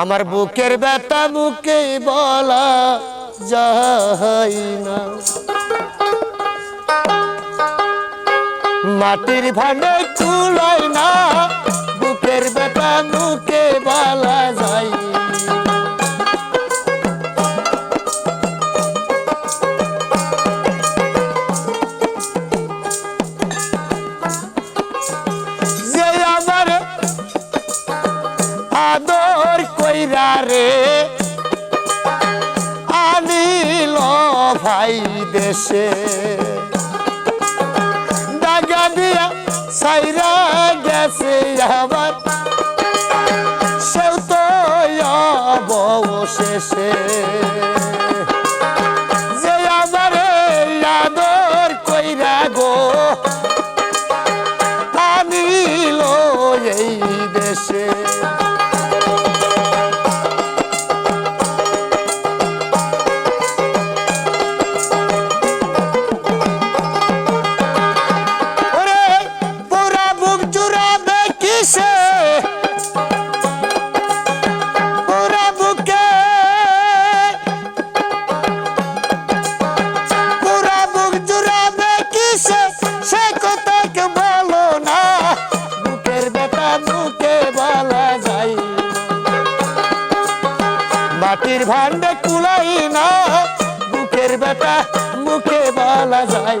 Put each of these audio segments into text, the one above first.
আমার বুকের ব্যথা মুখে বলা যাই না মাটির ভানে চুলাই না, বুকের ব্যথা মুখে বলা যায় না। যে আদর কইরা রে? আনিল ভাই দেশে। দাগা দিয়া সাইরা গেছে আবার। সেও তো অবশেষে। ভান্ডে কুলাই না বুকের বেটা মুখে বলা যায়।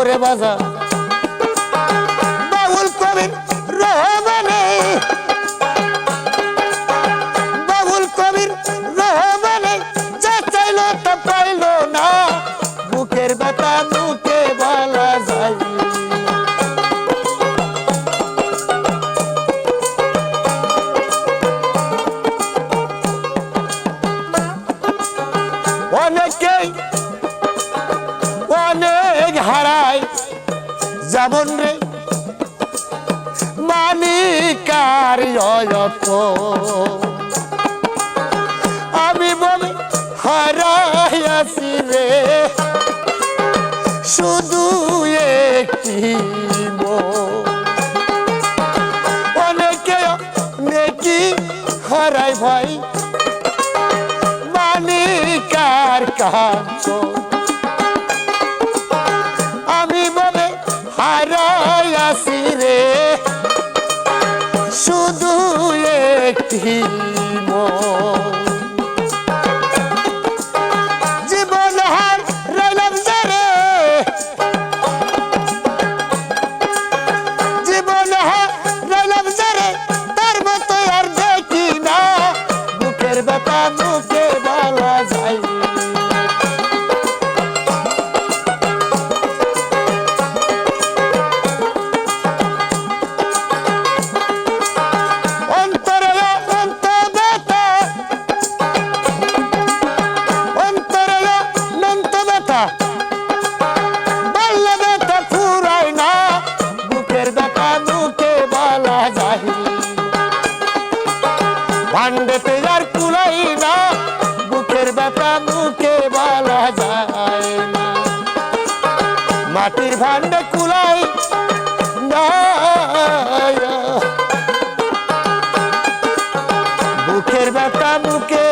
ওরে বাজা যেমন রে অয়ত আমি বলে হারাইয়াছি রে। শুধু একটি অনেকে নেকি হারাই ভাই, মানিকার কাজ আসি রে শুধু একটি। জীবন হার রইলাম রে জীবন হার রইলাম রে তার মতো আর দেখি না। মুখে বলা যায় না। মাটির ভান্ডে কুলাই বুকের ব্যথা মুখে